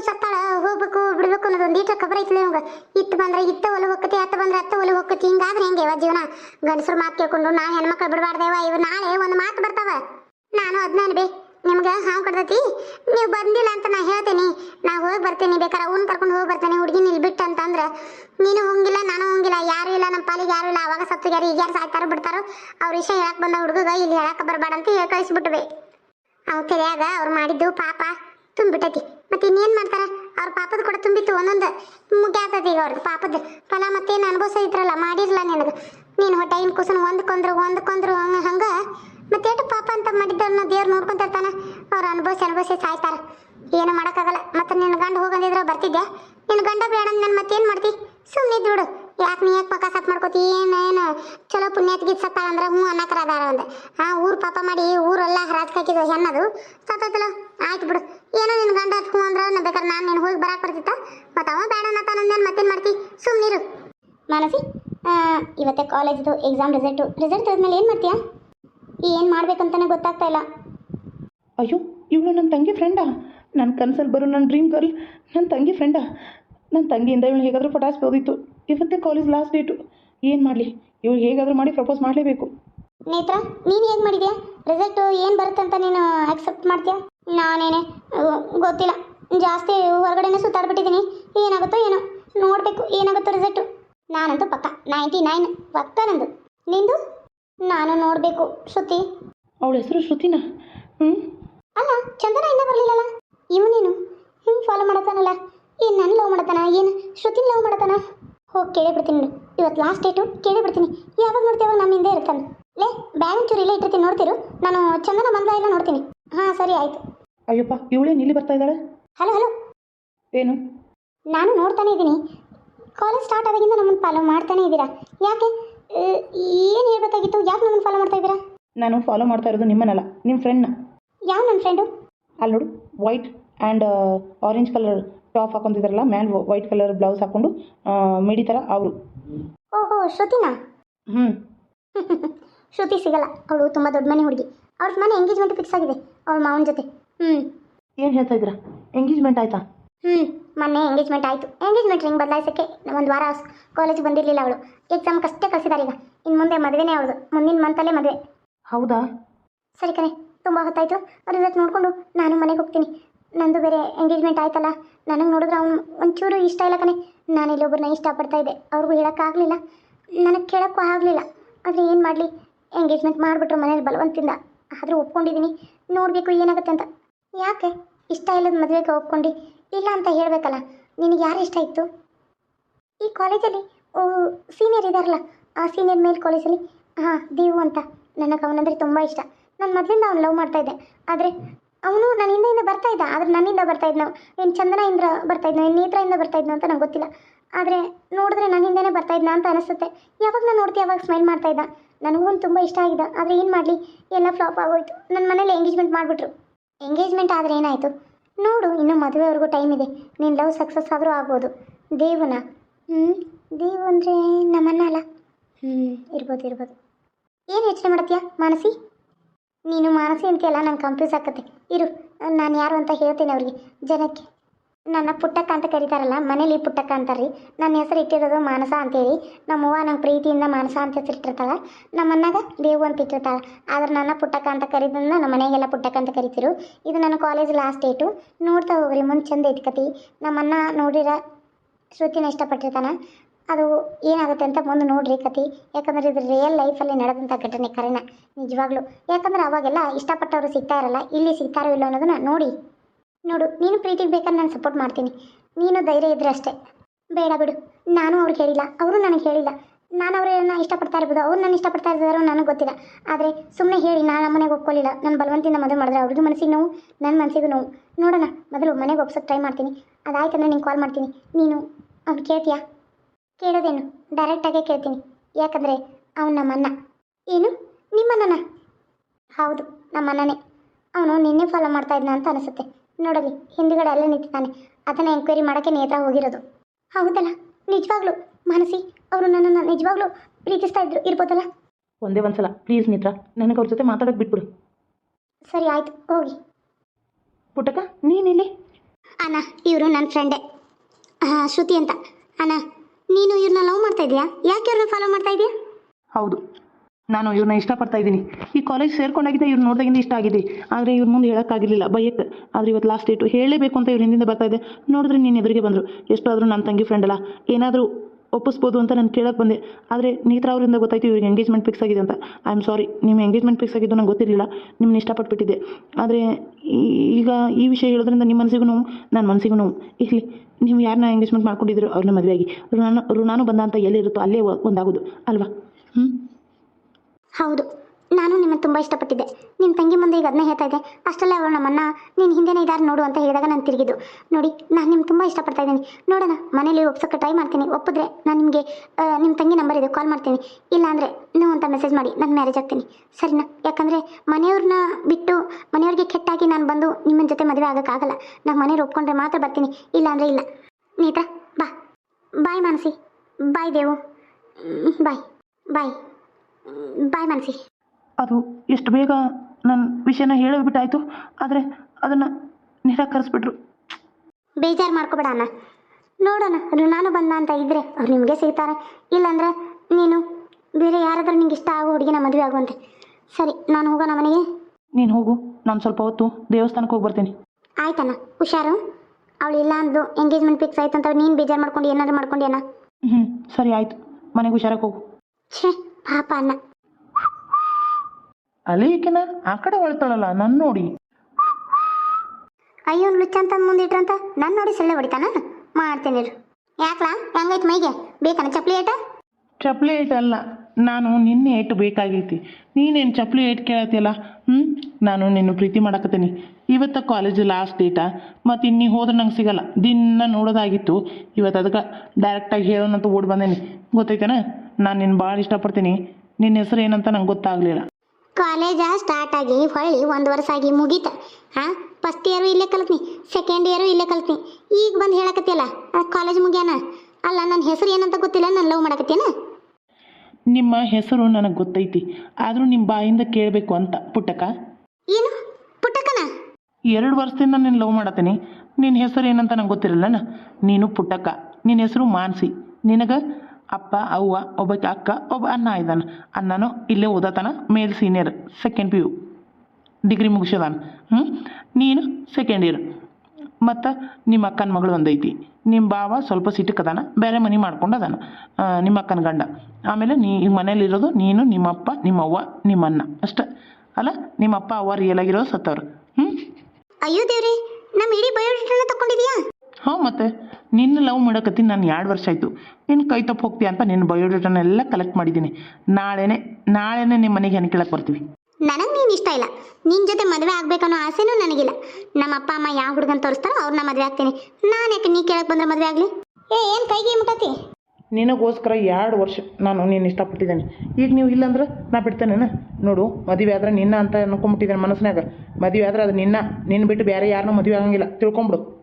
ಸತ್ತಾಳ, ಹೋಗ್ಬೇಕು, ಬಿಡ್ಬೇಕು ಅನ್ನೋದು ಒಂದೀಟ ಖಬರ್ ಐತಿಲ್ಲ ಇವಂಗ. ಇತ್ತು ಬಂದ್ರೆ ಇತ್ತ ಒಲೆ ಹೋಗತಿ ಅತ್ತ ಬಂದ್ರೆ ಅತ್ತ ಒಲೆ ಹೋಗತಿ ಹಿಂಗಾದ್ರೆ ಹೆಂಗೆ ಯವ್ವ ಜೀವನ? ಗಂಡಸರು ಮಾತು ಕೇಳ್ಕೊಂಡು ನಾ ಹೆಣ್ಮಕ್ಳು ಬಿಡಬಾರ್ದೇವ ಇವ್ ನಾಳೆ ಒಂದು ಮಾತು ಬರ್ತಾವ. ನಾನು ಅದನ್ನ ಬೇ, ನಿಮ್ಗೆ ಹಾವು ಕಡ್ದತಿ? ನೀವು ಬಂದಿಲ್ಲ ಅಂತ ನಾ ಹೇಳ್ತೀನಿ. ನಾ ಹೋಗಿ ಬರ್ತೀನಿ, ಬೇಕಾರೆ ಅವ್ನ ಕರ್ಕೊಂಡು ಹೋಗಿ ಬರ್ತೇನೆ, ಹುಡುಗಿ ನಿಲ್ಬಿಟ್ಟು ಬಿಟ್ಟು ಅಂತಂದ್ರೆ. ನೀನು ಹೋಗಿಲ್ಲ, ನಾನು ಹೋಗಿಲ್ಲ, ಯಾರು ಇಲ್ಲ ನಮ್ಮ ಪಾಲಿಗೆ ಯಾರು ಇಲ್ಲ, ಅವಾಗ ಸತ್ತು ಯಾರು ಈಗ ಯಾರು ಸಾಯ್ತಾರೋ ಬಿಡ್ತಾರೋ, ಅವ್ರ ವಿಷಯ ಹೇಳಕ್ ಬಂದ ಹುಡುಗ ಇಲ್ಲಿ ಹೇಳಕ್ಕೆ ಬರಬೇಡ ಅಂತ ಹೇಳಿ ಕಳಿಸ್ಬಿಟ್ವಿ ಅವ್ನ ತಲೆಯಾಗ ಅವ್ರು ಮಾಡಿದ್ದು ಪಾಪ ತುಂಬಿಟ್ಟತಿ. ಮತ್ತೆ ಇನ್ನೇನ್ ಮಾಡ್ತಾರ? ಅವ್ರ ಪಾಪದ ಕೂಡ ತುಂಬಿತ್ತು ಒಂದೊಂದು. ಮುಗ್ಯಾತೈತಿ ಈಗ ಅವ್ರದ್ದು ಪಾಪದ. ಫಲ ಮತ್ತೇನು ಅನುಭವಿಸಿದ್ರಲ್ಲ ಮಾಡಿರಲ್ಲ ನಿನಗೆ. ನೀನು ಹೊಟ್ಟೆ ಹೊಟ್ಟೆಗಿನ ಕುಸನ್ ಒಂದಕ್ಕೊಂದ್ರು ಒಂದಕ್ಕೊಂದ್ರು ಹಂಗ ಹಂಗ. ಮತ್ತೇಟು ಪಾಪ ಅಂತ ಮಾಡಿದ್ದವ್ರನ್ನ ದೇವ್ರು ನೋಡ್ಕೊಂತಿರ್ತಾನ ಅವ್ರು ಅನುಭವಿಸಿ ಅನುಭವಿಸಿ ಸಾಯ್ತಾರ. ಏನು ಮಾಡೋಕ್ಕಾಗಲ್ಲ. ಮತ್ತೆ ನಿನ್ನ ಗಂಡ ಹೋಗಂದಿದ್ರೆ ಬರ್ತಿದ್ದೆ ನಿನ್ನ ಗಂಡ ಬೇಡ ನಾನು ಮತ್ತೇನು ಮಾಡ್ತಿ? ಸುಮ್ಮನೆ ಬಿಡು. ಯಾಕೆ ನೀ ಯಾಕೆ ಪಕ್ಕ ಸತ್ ಮಾಡ್ಕೋತಿ? ಏನು ಏನು? ಚಲೋ ಪುಣ್ಯಾತ್ಗಿದ್ ಸತ್ತಾಳ ಅಂದ್ರೆ ಹ್ಞೂ ಅನ್ನಕರ ಅದಾರ ಒಂದು ಆ ಊರು ಪಾಪ ಮಾಡಿ ಊರೆಲ್ಲ ಹರಾಜ್ ಹಾಕಿದ ಹೆಣ್ಣದು. ಸತ್ತೋತಲೋ ಆಯ್ತು ಬಿಡು. ಏನೋ ನಿನ್ನ ಗಂಡ ಹ್ಞೂ ಅಂದ್ರೆ ನಾನು ಬೇಕಾದ್ರೆ ನಾನು ನೀನು ಹೋಗಿ ಬರಕ್ಕೆ ಬರ್ತಿತ್ತ? ಮತ್ತು ಅವ ಬೇಡ ಅನ್ನತಾನಂದೇನು ಮತ್ತೇನು ಮಾಡ್ತಿ? ಸುಮ್ಮನಿರು ಮಾನಸಿ ಇವತ್ತೆ ಕಾಲೇಜ್ದು ಎಕ್ಸಾಮ್ ರಿಸಲ್ಟು ರಿಸಲ್ಟ್ ಮೇಲೆ ಏನು ಮಾಡ್ತೀಯಾ? ಏನು ಮಾಡ್ಬೇಕಂತಾನೆ ಗೊತ್ತಾಗ್ತಾ ಇಲ್ಲ. ಅಯ್ಯೋ ಇವಳು ನನ್ನ ತಂಗಿ ಫ್ರೆಂಡಾ ನನ್ನ ಕನಸಲ್ಲಿ ಬರೋ ನನ್ನ ಡ್ರೀಮ್ ಗರ್ಲ್ ನನ್ನ ತಂಗಿ ಫ್ರೆಂಡಾ ನನ್ನ ತಂಗಿಯಿಂದ ಇವಳು ಹೇಗಾದರೂ ಪಟಾಯಿಸ್ಬೋದಿತ್ತು ಇವತ್ತೇ ಕಾಲೇಜ್ ಲಾಸ್ಟ್ ಡೇಟು ಏನು ಮಾಡಲಿ? ಇವಳು ಹೇಗಾದರೂ ಮಾಡಿ ಪ್ರಪೋಸ್ ಮಾಡಲೇಬೇಕು. ನೇತ್ರ ನೀನು ಹೇಗೆ ಮಾಡಿದ್ಯಾ? ರಿಸಲ್ಟು ಏನು ಬರುತ್ತೆ ಅಂತ ನೀನು ಅಕ್ಸೆಪ್ಟ್ ಮಾಡ್ತೀಯಾ? ನಾನೇನೆ ಗೊತ್ತಿಲ್ಲ. ಜಾಸ್ತಿ ಹೊರಗಡೆನೇ ಸುತ್ತಾಡ್ಬಿಟ್ಟಿದ್ದೀನಿ ಏನಾಗುತ್ತೋ ಏನೋ. ನೋಡಬೇಕು ಏನಾಗುತ್ತೋ ರಿಸಲ್ಟು ನಾನಂತೂ ಪಕ್ಕ. ನೈಂಟಿ ನೈನ್ ಪಕ್ಕ ನಂದು. ನಿಂದು? ನಾನು ನೋಡಬೇಕು. ಶ್ರುತಿ. ಅವಳ ಹೆಸರು ಶ್ರುತಿನಾ? ಹ್ಞೂ ಅಲ್ಲ ಚಂದನ ಇನ್ನ ಬರಲಿಲ್ಲಲ್ಲ? ಇವನೇನು ಹಿಂಗೆ ಫಾಲೋ ಮಾಡತಾನಲ್ಲ ಏನು ನನ್ನ ಲವ್ ಮಾಡತಾನ ಏನು ಶ್ರುತಿನ ಲವ್ ಮಾಡತಾನ ಹೋಗಿ ಕೇಳೇ ಬಿಡ್ತೀನಿ ನೋಡು. ಇವತ್ತು ಲಾಸ್ಟ್ ಡೇಟು ಕೇಳೇ ಬಿಡ್ತೀನಿ ಯಾವಾಗ ನೋಡ್ತೇವ ನಮ್ಮ ಹಿಂದೆ ಇರ್ತಾನೆ. ಲೇ ಬ್ಯಾಂಕ್ ಚೂರಿಲ್ಲ ಇಲ್ಲೇ ಇಟ್ಟಿರ್ತೀನಿ ನೋಡ್ತಿರು? ನಾನು ಚಂದನ ಬಂದ ಇಲ್ಲ ನೋಡ್ತೀನಿ. ಹಾಂ ಸರಿ ಆಯಿತು. ಅಯ್ಯಪ್ಪ ಇವಳೇನು ಇಲ್ಲಿ ಬರ್ತಾ ಇದ್ದಾಳೆ? Hello hello. ಏನು? ನಾನು ನೋಡ್ತಾನೆ ಇದ್ದೀನಿ. ಕಾಲೇಜ್ ಸ್ಟಾರ್ಟ್ ಆದಾಗಿಂದ ನಮ್ಮನ್ನು ಫಾಲೋ ಮಾಡ್ತಾನೆ ಇದ್ದೀರಾ ಯಾಕೆ? ಏನು ಹೇಳ್ಬೇಕಾಗಿತ್ತು ಯಾಕೆ ನಮ್ಮನ್ನು ಫಾಲೋ ಮಾಡ್ತಾ ಇದ್ದೀರಾ ನಾನು ಫಾಲೋ ಮಾಡ್ತಾ ಇರೋದು ನಿಮ್ಮನ್ನಲ್ಲ ನಿಮ್ಮ ಫ್ರೆಂಡ್ನ ಯಾವ ನನ್ನ ಫ್ರೆಂಡು ಅಲ್ಲಿ ನೋಡು white and orange colour top ಹಾಕೊಂತಿದ್ದಾರಲ್ಲ man white colour blouse ಹಾಕೊಂಡು ಮಿಡಿ ಥರ ಅವರು ಓಹೋ ಶ್ರುತಿನಾ? ಹ್ಞೂ ಶ್ರುತಿ ಸಿಗಲ್ಲ ಅವಳು ತುಂಬ ದೊಡ್ಡ ಮನೆ ಹುಡುಗಿ. ಅವ್ರ ಮನೆ ಎಂಗೇಜ್ಮೆಂಟ್ ಫಿಕ್ಸ್ ಆಗಿದೆ ಅವಳ ಮಾವನ ಜೊತೆ. ಹ್ಞೂ ಏನು ಹೇಳ್ತಾ ಇದ್ದೀರಾ? ಎಂಗೇಜ್ಮೆಂಟ್ ಆಯಿತಾ? ಹ್ಞೂ ಮೊನ್ನೆ ಎಂಗೇಜ್ಮೆಂಟ್ ಆಯಿತು. ಎಂಗೇಜ್ಮೆಂಟ್ ರಿಂಗ್ ಬದಲಾಯಿಸೋಕ್ಕೆ ಒಂದು ವಾರ ಕಾಲೇಜ್ ಬಂದಿರಲಿಲ್ಲ ಅವಳು. ಎಕ್ಸಾಮ್ ಕಷ್ಟೇ ಕಳಿಸಿದ್ದಾರೆ ಈಗ ಇನ್ನು ಮುಂದೆ ಮದುವೆನೇ ಅವಳು ಮುಂದಿನ ಮಂತಲ್ಲೇ ಮದುವೆ. ಹೌದಾ? ಸರಿ ಕಣೆ, ತುಂಬ ಹೊತ್ತಾಯಿತು. ರಿಸಲ್ಟ್ ನೋಡಿಕೊಂಡು ನಾನು ಮನೆಗೆ ಹೋಗ್ತೀನಿ. ನಂದು ಬೇರೆ ಎಂಗೇಜ್ಮೆಂಟ್ ಆಯ್ತಲ್ಲ, ನನಗೆ ನೋಡಿದ್ರೆ ಅವ್ನು ಒಂಚೂರು ಇಷ್ಟ ಇಲ್ಲ ಕಣೆ. ನಾನು ಇಲ್ಲೊಬ್ಬರನ್ನ ಇಷ್ಟಪಡ್ತಾ ಇದ್ದೆ. ಅವ್ರಿಗೂ ಹೇಳೋಕ್ಕಾಗಲಿಲ್ಲ. ನನಗೆ ಕೇಳೋಕ್ಕೂ ಆಗಲಿಲ್ಲ. ಆದರೆ ಏನು ಮಾಡಲಿ? ಎಂಗೇಜ್ಮೆಂಟ್ ಮಾಡಿಬಿಟ್ರು ಮನೇಲಿ ಬಲವಂತಿಂದ. ಆದರೂ ಒಪ್ಕೊಂಡಿದ್ದೀನಿ ನೋಡಬೇಕು ಏನಾಗುತ್ತೆ ಅಂತ. ಯಾಕೆ? ಇಷ್ಟ ಇಲ್ಲದ ಮದುವೆಗೆ ಒಪ್ಕೊಂಡು. ಇಲ್ಲ ಅಂತ ಹೇಳಬೇಕಲ್ಲ. ನಿನಗೆ ಯಾರು ಇಷ್ಟ ಇತ್ತು? ಈ ಕಾಲೇಜಲ್ಲಿ ಸೀನಿಯರ್ ಇದ್ದಾರಲ್ಲ ಆ ಸೀನಿಯರ್ ಮೇಲ್ ಕಾಲೇಜಲ್ಲಿ ಹಾಂ, ದೇವು ಅಂತ. ನನಗೆ ಅವನಂದರೆ ತುಂಬ ಇಷ್ಟ. ನಾನು ಮೊದಲಿಂದ ಅವ್ನು ಲವ್ ಮಾಡ್ತಾ ಇದ್ದೆ. ಆದರೆ ಅವನು ನನ್ನ ಹಿಂದೆಯಿಂದ ಬರ್ತಾ ಇದ್ದ. ಆದರೆ ನನ್ನಿಂದ ಬರ್ತಾ ಇದ್ನೋ? ಏನು ಚಂದನ ಇಂದ್ರ ಬರ್ತಾ ಇದ್ನೋ? ಏನು ನೇತ್ರದಿಂದ ಬರ್ತಾ ಇದ್ನೋ ಅಂತ ನಂಗೆ ಗೊತ್ತಿಲ್ಲ. ಆದರೆ ನೋಡಿದ್ರೆ ನನ್ನ ಹಿಂದೆನೇ ಬರ್ತಾ ಇದ್ನ ಅಂತ ಅನಿಸುತ್ತೆ. ಯಾವಾಗ ನಾನು ನೋಡ್ತೀವಿ ಯಾವಾಗ ಸ್ಮೈಲ್ ಮಾಡ್ತಾ ಇದ್ದ. ನನಗೂ ತುಂಬ ಇಷ್ಟ ಆಗಿದೆ ಆದರೆ ಏನು ಮಾಡಲಿ? ಎಲ್ಲ ಫ್ಲಾಪ್ ಆಗೋಯ್ತು. ನನ್ನ ಮನೇಲಿ ಎಂಗೇಜ್ಮೆಂಟ್ ಮಾಡಿಬಿಟ್ರು. ಎಂಗೇಜ್ಮೆಂಟ್ ಆದರೆ ಏನಾಯಿತು? ನೋಡು, ಇನ್ನೂ ಮದುವೆವರೆಗೂ ಟೈಮ್ ಇದೆ. ನೀನು ಲವ್ ಸಕ್ಸಸ್ ಆದರೂ ಆಗ್ಬೋದು. ದೇವನ? ಹ್ಞೂ ದೇವು ಅಂದರೆ ನಮ್ಮನ್ನ ಅಲ್ಲ? ಹ್ಞೂ ಇರ್ಬೋದು ಇರ್ಬೋದು. ಏನು ಯೋಚನೆ ಮಾಡತ್ತೀಯ, ಮಾನಸಿ? ನೀನು ಮಾನಸಿ ಅಂತೀಯಲ್ಲ, ನಂಗೆ ಕನ್ಫ್ಯೂಸ್ ಆಕತ್ತೆ. ಇರು, ನಾನು ಯಾರು ಅಂತ ಹೇಳ್ತೀನಿ ಅವ್ರಿಗೆ. ಜನಕ್ಕೆ. ನನ್ನ ಪುಟ್ಟಕ್ಕ ಅಂತ ಕರೀತಾರಲ್ಲ, ಮನೇಲಿ ಪುಟ್ಟಕ್ಕ ಅಂತಾರ್ರಿ. ನನ್ನ ಹೆಸರು ಇಟ್ಟಿರೋದು ಮಾನಸ ಅಂತೇಳಿ. ನಮ್ಮವ್ವ ನಂಗೆ ಪ್ರೀತಿಯಿಂದ ಮಾನಸ ಅಂತ ಹೆಸರಿಟ್ಟಿರ್ತಾಳೆ ನಮ್ಮ ಅನ್ನಾಗ ದೇವು ಅಂತ ಇಟ್ಟಿರ್ತಾಳೆ. ಆದ್ರೆ ನನ್ನ ಪುಟ್ಟಕ್ಕ ಅಂತ ಕರೀದನ್ನ ನಮ್ಮ ಮನೆಗೆಲ್ಲ ಪುಟ್ಟಕ್ಕ ಅಂತ ಕರಿತಿರು. ಇದು ನನ್ನ ಕಾಲೇಜ್ ಲಾಸ್ಟ್ ಡೇಟು ನೋಡ್ತಾ ಹೋಗ್ರಿ, ಮುಂದೆ ಚಂದ ಐತಿ ಕತಿ. ನಮ್ಮ ಅನ್ನ ನೋಡಿರ ಶ್ರುತಿನ ಇಷ್ಟಪಟ್ಟಿರ್ತಾನೆ. ಅದು ಏನಾಗುತ್ತೆ ಅಂತ ಮುಂದೆ ನೋಡ್ರಿ ಕತಿ ಯಾಕಂದ್ರೆ ಇದು ರಿಯಲ್ ಲೈಫಲ್ಲಿ ನಡೆದಂಥ ಘಟನೆ ಕರೆನ, ನಿಜವಾಗ್ಲೂ. ಯಾಕಂದ್ರೆ ಅವಾಗೆಲ್ಲ ಇಷ್ಟಪಟ್ಟವರು ಸಿಗ್ತಾ ಇರಲ್ಲ, ಇಲ್ಲಿ ಸಿಗ್ತಾರೋ ಇಲ್ಲೋ ಅನ್ನೋದನ್ನ ನೋಡಿ. ನೋಡು, ನೀನು ಪ್ರೀತಿಗೆ ಬೇಕಾದ್ರೆ ನಾನು ಸಪೋರ್ಟ್ ಮಾಡ್ತೀನಿ. ನೀನು ಧೈರ್ಯ ಇದ್ರೆ ಅಷ್ಟೇ. ಬೇಡ ಬಿಡು. ನಾನು ಅವ್ರಿಗೆ ಹೇಳಿಲ್ಲ, ಅವರು ನನಗೆ ಹೇಳಿಲ್ಲ. ನಾನು ಅವ್ರನ್ನ ಇಷ್ಟಪಡ್ತಾ ಇರ್ಬೋದು, ಅವ್ರು ನಾನು ಇಷ್ಟಪಡ್ತಾ ಇದ್ದಾರೋ ನನಗೆ ಗೊತ್ತಿಲ್ಲ. ಆದರೆ ಸುಮ್ಮನೆ ಹೇಳಿ ನಾನು ನಮ್ಮ ಮನೆಗೆ ಒಪ್ಕೊಳ್ಳಿಲ್ಲ ನಾನು ಬಲವಂತಿಂದ ಮದುವೆ ಮಾಡಿದ್ರೆ ಅವ್ರಿಗೂ ಮನಸ್ಸಿಗೆ ನೋವು ನನ್ನ ಮನಸ್ಸಿಗೂ ನೋವು. ನೋಡೋಣ, ಮೊದಲು ಮನೆಗೆ ಒಪ್ಸೋಕ್ಕೆ ಟ್ರೈ ಮಾಡ್ತೀನಿ. ಅದಾಯ್ತಂದ್ರೆ ನಿಂಗೆ ಕಾಲ್ ಮಾಡ್ತೀನಿ. ನೀನು ಅವ್ನು ಕೇಳ್ತೀಯಾ? ಕೇಳೋದೇನು? ಡೈರೆಕ್ಟಾಗೇ ಕೇಳ್ತೀನಿ. ಯಾಕಂದರೆ ಅವನು ನಮ್ಮನ್ನ ಏನು? ನಿಮ್ಮಣ್ಣನ? ಹೌದು ನಮ್ಮ ಅಣ್ಣನೇ ಅವನು ನಿನ್ನೆ ಫಾಲೋ ಮಾಡ್ತಾ ಇದ್ನ ಅಂತ ಅನಿಸುತ್ತೆ. ನೋಡಲಿ ಹಿಂದುಗಡೆ ಅಲ್ಲೇ ನಿಂತಿದ್ದಾನೆ. ಅದನ್ನು ಎಂಕ್ವೈರಿ ಮಾಡೋಕ್ಕೆ ನೇತ್ರ ಹೋಗಿರೋದು. ಹೌದಲ್ಲ? ನಿಜವಾಗ್ಲೂ? ಮಾನಸಿ ಅವರು ನನ್ನನ್ನು ನಿಜವಾಗ್ಲೂ ಪ್ರೀತಿಸ್ತಾ ಇದ್ರು ಇರ್ಬೋದಲ್ಲ? ಒಂದೇ ಒಂದ್ಸಲ ಪ್ಲೀಸ್ ನಿತ್ರ. ನನಗೆ ಅವ್ರ ಜೊತೆ ಮಾತಾಡೋಕೆ ಬಿಟ್ಬಿಡು. ಸರಿ ಆಯಿತು. ಹೋಗಿ. ಪುಟ್ಟಕ್ಕ ನೀನಿಲ್ಲಿ ಅಣ್ಣ ಇವರು ನನ್ನ ಫ್ರೆಂಡೇ ಶ್ರುತಿ ಅಂತ. ಅಣ್ಣ ನೀನು ಇವ್ರನ್ನ ಲವ್ ಮಾಡ್ತಾ ಇದೀಯಾ? ಯಾಕೆ ಇವ್ರನ್ನ ಫಾಲೋ ಮಾಡ್ತಾ ಇದೀಯಾ? ಹೌದು. ನಾನು ಇವ್ರನ್ನ ಇಷ್ಟಪಡ್ತಾ ಇದ್ದೀನಿ. ಈ ಕಾಲೇಜ್ ಸೇರ್ಕೊಂಡಾಗಿದ್ದ ಇವ್ರು ನೋಡ್ದಾಗಿಂದ ಇಷ್ಟ ಆಗಿದೆ. ಆದರೆ ಇವ್ರ ಮುಂದೆ ಹೇಳೋಕ್ಕಾಗಿರಲಿಲ್ಲ. ಭಯಕ್ಕೆ ಆದರೆ ಇವತ್ತು ಲಾಸ್ಟ್ ಡೇಟು ಹೇಳಲೇಬೇಕು ಅಂತ ಇವ್ರ ಹಿಂದಿಂದ ಬರ್ತಾ ಇದೆ ನೋಡಿದ್ರೆ ನೀನು ಎದುರಿಗೆ ಬಂದರು. ಎಷ್ಟಾದರೂ ನನ್ನ ತಂಗಿ ಫ್ರೆಂಡ್ ಅಲ್ಲ. ಏನಾದರೂ ಒಪ್ಪಿಸ್ಬೋದು ಅಂತ ನಾನು ಕೇಳಕ್ಕೆ ಬಂದೆ. ಆದರೆ ನೇತ್ರ ಅವರಿಂದ ಗೊತ್ತಾಯ್ತು ಇವ್ರಿಗೆ ಎಂಗೇಜ್ಮೆಂಟ್ ಫಿಕ್ಸ್ ಆಗಿದೆ ಅಂತ. ಐ ಆಮ್ ಸಾರಿ ನಿಮ್ಮ ಎಂಗೇಜ್ಮೆಂಟ್ ಫಿಕ್ಸ್ ಆಗಿದ್ದು ನಂಗೆ ಗೊತ್ತಿರಲಿಲ್ಲ. ನಿಮ್ಮನ್ನ ಇಷ್ಟಪಟ್ಬಿಟ್ಟಿದ್ದೆ. ಆದರೆ ಈಗ ಈ ವಿಷಯ ಹೇಳೋದ್ರಿಂದ ನಿಮ್ಮ ಮನಸ್ಸಿಗೂ ನೋವು ನನ್ನ ಮನಸ್ಸಿಗೂ ನೋವು. ಇರಲಿ, ನೀವು ಯಾರನ್ನ ಎಂಗೇಜ್ಮೆಂಟ್ ಮಾಡ್ಕೊಂಡಿದ್ರು ಅವ್ರನ್ನ ಮದುವೆಯಾಗಿ ಋಣ ಋಣಾನು ಬಂದ ಅಂತ ಎಲ್ಲಿರುತ್ತೋ ಅಲ್ಲೇ ಒಂದಾಗೋದು. ಅಲ್ವಾ? ಹ್ಞೂ ಹೌದು. ನಾನು ನಿಮ್ಮನ್ನು ತುಂಬ ಇಷ್ಟಪಟ್ಟಿದ್ದೆ. ನಿಮ್ಮ ತಂಗಿ ಮುಂದೆ ಈಗ ಅದನ್ನೇ ಹೇಳ್ತಾ ಇದೆ ಅಷ್ಟಲ್ಲೇ ಅವಳು ನಮ್ಮನ್ನ, ನೀನು ಹಿಂದೆನೇ ಇದ್ದಾರೆ ನೋಡು ಅಂತ ಹೇಳಿದಾಗ ನಾನು ತಿರುಗಿದ್ದು. ನೋಡಿ, ನಾನು ನಿಮ್ಗೆ ತುಂಬ ಇಷ್ಟಪಡ್ತಾ ಇದ್ದೀನಿ. ನೋಡೋಣ, ಮನೇಲಿ ಒಪ್ಸೋಕ್ಕೆ ಟ್ರೈ ಮಾಡ್ತೀನಿ. ಒಪ್ಪಿದ್ರೆ ನಾನು ನಿಮಗೆ ನಿಮ್ಮ ತಂಗಿ ನಂಬರ್ ಇದೆ ಕಾಲ್ ಮಾಡ್ತೀನಿ. ಇಲ್ಲ ಅಂದರೆ ನೀವು ಅಂತ ಮೆಸೇಜ್ ಮಾಡಿ, ನಾನು ಮ್ಯಾರೇಜ್ ಆಗ್ತೀನಿ. ಸರಿನಾ? ಯಾಕಂದರೆ ಮನೆಯವ್ರನ್ನ ಬಿಟ್ಟು ಮನೆಯವ್ರಿಗೆ ಕೆಟ್ಟಾಗಿ ನಾನು ಬಂದು ನಿಮ್ಮನ್ನ ಜೊತೆ ಮದುವೆ ಆಗೋಕ್ಕಾಗಲ್ಲ. ನಾನು ಮನೆಯವ್ರು ಒಪ್ಕೊಂಡ್ರೆ ಮಾತ್ರ ಬರ್ತೀನಿ. ಇಲ್ಲ ಅಂದರೆ ಇಲ್ಲ. ನೀತ ಬಾ. ಬಾಯ್ ಮಾನಸಿ. ಬಾಯ್ ದೇವು. ಬಾಯ್. ಬಾಯ್. ಬಾಯ್ ಮಾನಸಿ. ಅದು ಎಷ್ಟು ಬೇಗ ನನ್ನ ವಿಷಯನ ಹೇಳಿಬಿಟ್ಟಾಯಿತು ಆದರೆ ಅದನ್ನು ನಿರಾಕರಿಸ್ಬಿಟ್ರು. ಬೇಜಾರು ಮಾಡ್ಕೋಬೇಡ ಅಣ್ಣ. ನೋಡೋಣ ನಾನು ಬಂದ ಅಂತ ಇದ್ರೆ ಅವ್ರು ನಿಮಗೆ ಸಿಗ್ತಾರೆ. ಇಲ್ಲಾಂದ್ರೆ ನೀನು ಬೇರೆ ಯಾರಾದರೂ ನಿಂಗೆ ಇಷ್ಟ ಆಗೋ ಹುಡುಗಿನ ಮದುವೆ ಆಗುವಂತೆ. ಸರಿ ನಾನು ಹೋಗೋಣ ಮನೆಗೆ. ನೀನು ಹೋಗು ನಾನು ಸ್ವಲ್ಪ ಹೊತ್ತು ದೇವಸ್ಥಾನಕ್ಕೆ ಹೋಗಿ ಬರ್ತೀನಿ. ಆಯ್ತಣ್ಣ ಹುಷಾರು. ಅವಳು ಇಲ್ಲ ಅಂದು ಎಂಗೇಜ್ಮೆಂಟ್ ಫಿಕ್ಸ್ ಆಯ್ತು ಅಂತ ನೀನು ಬೇಜಾರು ಮಾಡ್ಕೊಂಡು ಏನಾದ್ರು ಅಣ್ಣ ಹ್ಞೂ ಸರಿ ಆಯಿತು. ಮನೆಗೆ ಹುಷಾರಾಗಿ ಹೋಗು. ಛೇ ಪಾಪ ಅಣ್ಣ. ಅಲ್ಲಿ ಈಕಿನ ಆ ಕಡೆ ಹೊಳ್ತಾಳಲ್ಲ ನನ್ನ ನೋಡಿ. ಅಯ್ಯೋ ಲುಚ್ಚಂತ ಮುಂದಿಟ್ರಂತ ನನ್ನ ನೋಡಿ ಸೊಳ್ಳೆ ಹೊಡಿತಾನ? ಮಾಡ್ತೇನೆ ಯಾಕಲಾ? ಹೆಂಗೈತೆ ಮೈಗೆ? ಬೇಕಾನ ಚಪ್ಲಿ ಏಟ? ಚಪ್ಪಲಿ ಏಟ್ ಅಲ್ಲ ನಾನು ನಿನ್ನೆ ಏಟ್ ಬೇಕಾಗೈತಿ. ನೀನೇನು ಚಪ್ಪಲಿ ಏಟ್ ಕೇಳತ್ತಿಯಲ್ಲ ಹ್ಮ್? ನಾನು ನಿನ್ನ ಪ್ರೀತಿ ಮಾಡಕತ್ತೀನಿ. ಇವತ್ತ ಕಾಲೇಜ್ ಲಾಸ್ಟ್ ಡೇಟಾ ಮತ್ತು ಇನ್ನಿ ಹೋದ್ರೆ ನಂಗೆ ಸಿಗಲ್ಲ. ದಿನ ನೋಡೋದಾಗಿತ್ತು. ಇವತ್ತು ಅದಕ್ಕೆ ಡೈರೆಕ್ಟಾಗಿ ಹೇಳೋಣಂತ ಓಡಿ ಬಂದೇನಿ. ಗೊತ್ತೈತೇನ? ನಾನು ನಿನ್ನ ಭಾಳ ಇಷ್ಟಪಡ್ತೀನಿ. ನಿನ್ನ ಹೆಸರು ಏನಂತ ನಂಗೆ ಗೊತ್ತಾಗಲಿಲ್ಲ. ಕಾಲೇಜ ಸ್ಟಾರ್ಟ್ ಆಗಿ ಹೊಳ್ಳಿ ಒಂದು ವರ್ಷ ಆಗಿ ಮುಗೀತ. ಹಾಂ ಫಸ್ಟ್ ಇಯರು ಇಲ್ಲೇ ಕಲ್ತ್ನಿ ಸೆಕೆಂಡ್ ಇಯರು ಇಲ್ಲೇ ಕಲ್ತ್ನಿ. ಈಗ ಬಂದು ಹೇಳಕತ್ತಿಯಲ್ಲ ಕಾಲೇಜ್ ಮುಗ್ಯಾನ? ಅಲ್ಲ ನನ್ನ ಹೆಸರು ಏನಂತ ಗೊತ್ತಿಲ್ಲ ನಾನು ಲವ್ ಮಾಡಕತ್ತೇನ ನಿಮ್ಮ ಹೆಸರು ನನಗೆ ಗೊತ್ತೈತಿ ಆದರೂ ನಿಮ್ಮ ಬಾಯಿಂದ ಕೇಳಬೇಕು ಅಂತ ಪುಟ್ಟಕ್ಕ. ಏನು? ಪುಟ್ಟಕ್ಕನ? ಎರಡು ವರ್ಷದಿಂದ ನಿನ್ನ ಲವ್ ಮಾಡತ್ತೀನಿ ನಿನ್ನ ಹೆಸರು ಏನಂತ ನಂಗೆ ಗೊತ್ತಿರಲ್ಲನ? ನೀನು ಪುಟ್ಟಕ್ಕ ನಿನ್ನ ಹೆಸರು ಮಾನಸಿ. ನಿನಗೆ ಅಪ್ಪ ಅವ್ವ ಒಬ್ಬ ಅಕ್ಕ ಒಬ್ಬ ಅಣ್ಣ ಇದ್ದಾನೆ ಅಣ್ಣನೂ ಇಲ್ಲೇ ಓದತಾನ ಮೇಲ್ senior second P U degree ಮುಗಿಸ್ಯದಾನ. ಹ್ಞೂ ನೀನು ಸೆಕೆಂಡ್ ಇಯರ್ ಮತ್ತು ನಿಮ್ಮ ಅಕ್ಕನ ಮಗಳು ಒಂದೈತಿ. ನಿಮ್ಮ ಬಾವ ಸ್ವಲ್ಪ ಸಿಟ್ಟಕ್ಕದಾನ ಬೇರೆ ಮನೆ ಮಾಡ್ಕೊಂಡು ಅದಾನ ನಿಮ್ಮ ಅಕ್ಕನ ಗಂಡ. ಆಮೇಲೆ ನೀ ಈಗ ಮನೇಲಿರೋದು ನೀನು ನಿಮ್ಮಪ್ಪ ನಿಮ್ಮ ಅಣ್ಣ. ಅಷ್ಟೆ. ಅಲ್ಲ ನಿಮ್ಮ ಅಪ್ಪ ಅವ್ವ ರಿಯಲ್ ಆಗಿರೋ ಸತ್ತವ್ರು. ಹ್ಞೂ ಅಯ್ಯೋ ದೇವ್ರಿ ನಮ್ಮ ಇಡೀ ಬಯೋಡೇಟನ್ನ ತಗೊಂಡಿದ್ಯಾ ಹಾಂ ಮತ್ತೆ? ನಿನ್ನ ಲವ್ ಮಾಡಕತ್ತೀನಿ ನಾನು ಎರಡು ವರ್ಷ ಆಯಿತು. ನಿನ್ನ ಕೈ ತಪ್ಪು ಹೋಗ್ತೀಯ ಅಂತ ನಿನ್ನ ಬಯೋಡೇಟಾನೆಲ್ಲ ಕಲೆಕ್ಟ್ ಮಾಡಿದ್ದೀನಿ. ನಾಳೆನೇ ನಾಳೆನೇ ನಿಮ್ಮ ಮನೆಗೆ ಹೆಣ್ಣು ಕೇಳಕ್ಕೆ ಬರ್ತೀವಿ. ನನಗೆ ನೀನು ಇಷ್ಟ ಇಲ್ಲ. ನಿನ್ನ ಜೊತೆ ಮದುವೆ ಆಗಬೇಕನ್ನೋ ಆಸೆನೂ ನನಗಿಲ್ಲ. ನಮ್ಮ ಅಪ್ಪ ಅಮ್ಮ ಯಾವ ಹುಡುಗನ ತೋರಿಸ್ತಾರೋ ಅವ್ರನ್ನ ಮದುವೆ ಆಗ್ತೀನಿ. ನಾನು ಯಾಕೆ ನೀ ಕೇಳಕ್ಕೆ ಬಂದ್ರೆ ಮದುವೆ ಆಗಲಿ? ಏ ಏನು ಕೈಗೆ ಮುಟ್ಟತಿ ನಿನಗೋಸ್ಕರ ಎರಡು ವರ್ಷ ನಾನು ನೀನು ಇಷ್ಟಪಟ್ಟಿದ್ದೇನೆ. ಈಗ ನೀವು ಇಲ್ಲಾಂದ್ರೆ ನಾ ಬಿಡ್ತೇನೆ ನೋಡು ಮದುವೆ ಆದ್ರೆ ನಿನ್ನ ಅಂತ ಅನ್ಕೊಂಬಿಟ್ಟಿದ್ದೇನೆ ಮನಸ್ಸಿನಾಗ ಮದುವೆ ಆದ್ರೆ ಅದು ನಿನ್ನ. ನಿನ್ನ ಬಿಟ್ಟು ಬೇರೆ ಯಾರನ್ನೂ ಮದುವೆ ಆಗಂಗಿಲ್ಲ. ತಿಳ್ಕೊಂಬಿಡು.